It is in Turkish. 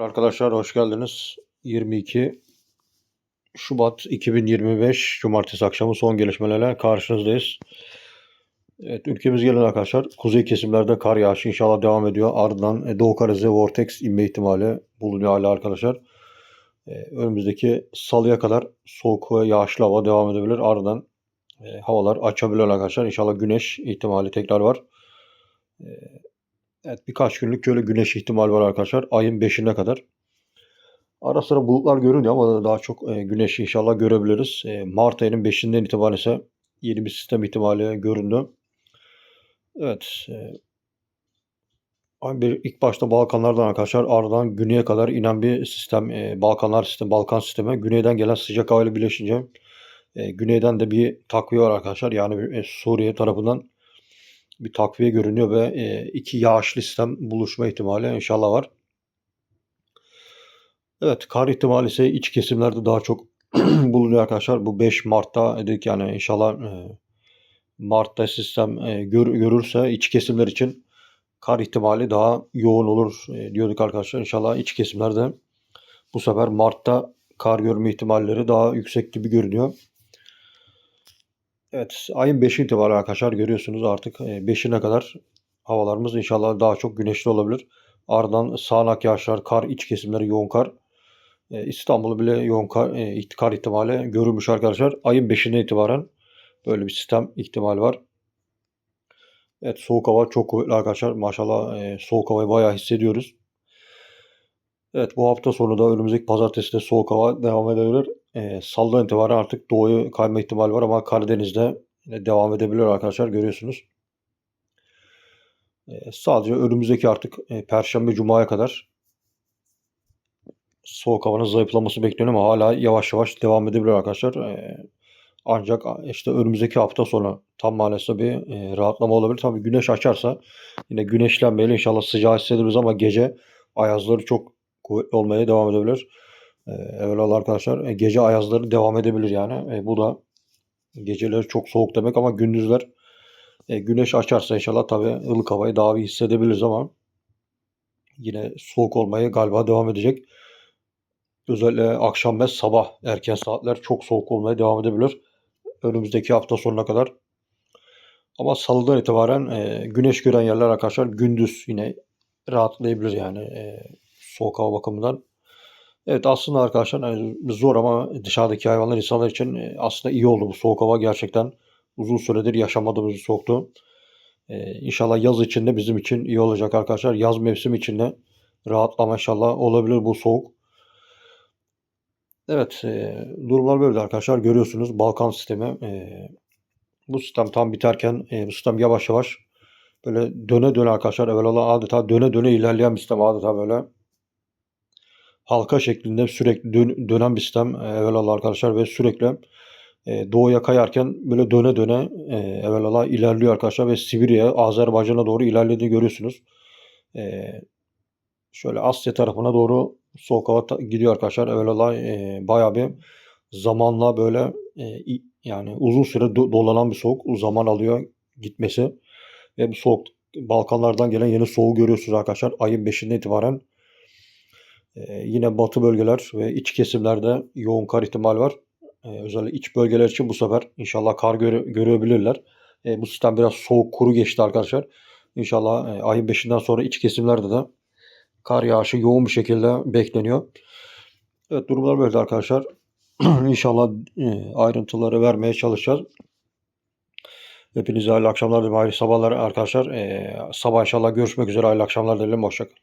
Arkadaşlar hoş geldiniz. 22 Şubat 2025 Cumartesi akşamı son gelişmelerle karşınızdayız. Evet, ülkemiz gelen arkadaşlar kuzey kesimlerde kar yağışı inşallah devam ediyor. Ardından e, Doğu Karadeniz'e vortex inme ihtimali bulunuyor hala arkadaşlar. E, önümüzdeki salıya kadar soğuk ve yağışlı hava devam edebilir. Ardından e, havalar açabilir arkadaşlar. İnşallah güneş ihtimali tekrar var. Evet birkaç günlük şöyle güneş ihtimali var arkadaşlar. Ayın 5'ine kadar. Ara sıra bulutlar görünüyor ama daha çok e, güneş inşallah görebiliriz. E, Mart ayının 5'inden itibaren ise yeni bir sistem ihtimali göründü. Evet. E, bir ilk başta Balkanlardan arkadaşlar ardından güneye kadar inen bir sistem. Balkanlar sistemi, Balkan sistemi. Güneyden gelen sıcak havayla birleşince e, güneyden de bir takviye var arkadaşlar. Yani Suriye tarafından bir takviye görünüyor ve e, iki yağışlı sistem buluşma ihtimali inşallah var. Evet kar ihtimali ise iç kesimlerde daha çok bulunuyor arkadaşlar. Bu 5 Mart'ta dedik yani inşallah e, Mart'ta sistem e, gör, görürse iç kesimler için kar ihtimali daha yoğun olur e, diyorduk arkadaşlar. İnşallah iç kesimlerde bu sefer Mart'ta kar görme ihtimalleri daha yüksek gibi görünüyor. Evet, ayın 5 itibariyle arkadaşlar görüyorsunuz artık 5'ine kadar havalarımız inşallah daha çok güneşli olabilir. Ardından sağanak yağışlar, kar, iç kesimleri yoğun kar. E, İstanbul'u bile yoğun kar, e, kar ihtimali görülmüş arkadaşlar. Ayın 5'ine itibaren böyle bir sistem ihtimali var. Evet soğuk hava çok kuvvetli arkadaşlar. Maşallah e, soğuk havayı bayağı hissediyoruz. Evet bu hafta sonu da önümüzdeki pazartesi de soğuk hava devam edebilir. E, Salıdan itibaren artık doğuyu kayma ihtimali var ama Karadeniz'de yine devam edebilir arkadaşlar görüyorsunuz. E, sadece önümüzdeki artık e, Perşembe Cuma'ya kadar soğuk havanın zayıflaması bekleniyor ama hala yavaş yavaş devam edebilir arkadaşlar. E, ancak işte önümüzdeki hafta sonu tam maalesef bir e, rahatlama olabilir. Tabii güneş açarsa yine güneşlenmeyle inşallah sıcağı hissederiz ama gece ayazları çok kuvvetli olmaya devam edebilir. E, evvelallah arkadaşlar gece ayazları devam edebilir yani. E, bu da geceleri çok soğuk demek ama gündüzler e, güneş açarsa inşallah tabii ılık havayı daha bir hissedebiliriz ama yine soğuk olmaya galiba devam edecek. Özellikle akşam ve sabah erken saatler çok soğuk olmaya devam edebilir. Önümüzdeki hafta sonuna kadar. Ama salıdan itibaren e, güneş gören yerler arkadaşlar gündüz yine rahatlayabilir yani e, soğuk hava bakımından. Evet aslında arkadaşlar yani zor ama dışarıdaki hayvanlar insanlar için e, aslında iyi oldu bu soğuk hava gerçekten uzun süredir yaşamadığımız bir. Ee, inşallah yaz içinde bizim için iyi olacak arkadaşlar. Yaz mevsimi içinde rahatlama inşallah olabilir bu soğuk. Evet e, durumlar böyle arkadaşlar görüyorsunuz Balkan sistemi. E, bu sistem tam biterken e, bu sistem yavaş yavaş böyle döne döne arkadaşlar evvelallah adeta döne döne ilerleyen bir sistem adeta böyle halka şeklinde sürekli dön, dönen bir sistem e, evvelallah arkadaşlar ve sürekli e, doğuya kayarken böyle döne döne e, evvelallah ilerliyor arkadaşlar ve Sibirya, Azerbaycan'a doğru ilerlediğini görüyorsunuz. E, şöyle Asya tarafına doğru soğuk hava gidiyor arkadaşlar. Evvelallah e, bayağı bir zamanla böyle e, yani uzun süre do- dolanan bir soğuk zaman alıyor gitmesi. Ve bu soğuk Balkanlardan gelen yeni soğuğu görüyorsunuz arkadaşlar. Ayın 5'inde itibaren e, yine batı bölgeler ve iç kesimlerde yoğun kar ihtimali var. E, özellikle iç bölgeler için bu sefer inşallah kar göre, görebilirler. E, bu sistem biraz soğuk kuru geçti arkadaşlar. İnşallah e, ayın 5'inden sonra iç kesimlerde de kar yağışı yoğun bir şekilde bekleniyor. Evet durumlar böyle arkadaşlar. İnşallah e, ayrıntıları vermeye çalışacağız. Hepinize hayırlı akşamlar dilerim, hayırlı sabahlar arkadaşlar. E, sabah inşallah görüşmek üzere, hayırlı akşamlar dilerim, hoşçakalın.